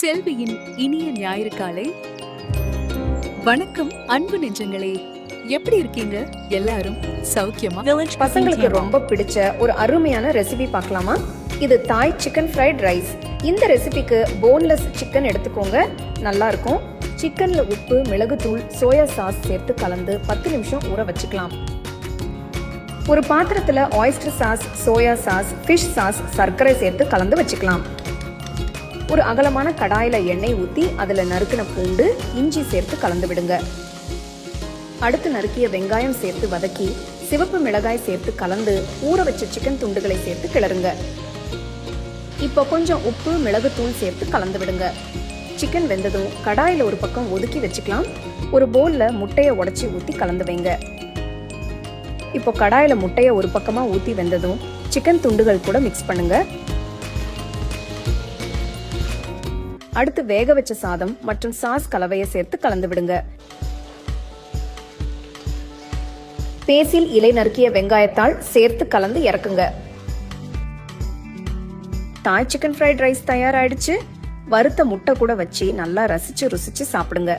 செல்வியின் இனிய ஞாயிறு காலை வணக்கம் அன்பு நெஞ்சங்களே. எப்படி இருக்கீங்க? எல்லாரும் சௌக்கியமா? பசங்களுக்கு ரொம்ப பிடிச்ச ஒரு அருமையான ரெசிபி பார்க்கலாமா? இது தாய் சிக்கன் ஃப்ரைட் ரைஸ் இந்த ரெசிபிக்கு போன்லெஸ் சிக்கன் எடுத்துக்கோங்க. நல்லா இருக்கும். சிக்கன்ல உப்பு மிளகுத்தூள் சோயா சாஸ் சேர்த்து கலந்து பத்து நிமிஷம் ஊற வச்சுக்கலாம். ஒரு பாத்திரத்துல oyster sauce soya sauce fish sauce சர்க்கரை சேர்த்து கலந்து வச்சுக்கலாம். ஒரு அகலமான கடாயில எண்ணெய் ஊத்தி அதுல நறுக்கின பூண்டு இஞ்சி சேர்த்து கலந்து விடுங்க. அடுத்து நறுக்கிய வெங்காயம் சேர்த்து வதக்கி சிவப்பு மிளகாய் சேர்த்து கலந்து ஊற வச்ச சிக்கன் துண்டுகளை சேர்த்து கிளறுங்க. இப்போ கொஞ்சம் உப்பு மிளகுத்தூள் சேர்த்து கலந்து விடுங்க. சிக்கன் வெந்ததும் கடாயில ஒரு பக்கம் ஒதுக்கி வச்சுக்கலாம். ஒரு போல்ல முட்டையை உடச்சி ஊத்தி கலந்து வைங்க. இப்போ கடாயில முட்டையை ஒரு பக்கமா ஊத்தி வெந்ததும் சிக்கன் துண்டுகள் கூட மிக்ஸ் பண்ணுங்க. அடுத்து வேக வச்ச சாதம் மற்றும் சாஸ் கலவையை சேர்த்து கலந்து விடுங்க. பேசில் இலை நறுக்கிய வெங்காயத்தால் சேர்த்து கலந்து இறக்குங்க. தாய் சிக்கன் ஃப்ரைட் ரைஸ் தயாராயிடுச்சு. வறுத்த முட்டை கூட வச்சு நல்லா ரசிச்சு ருசிச்சு சாப்பிடுங்க.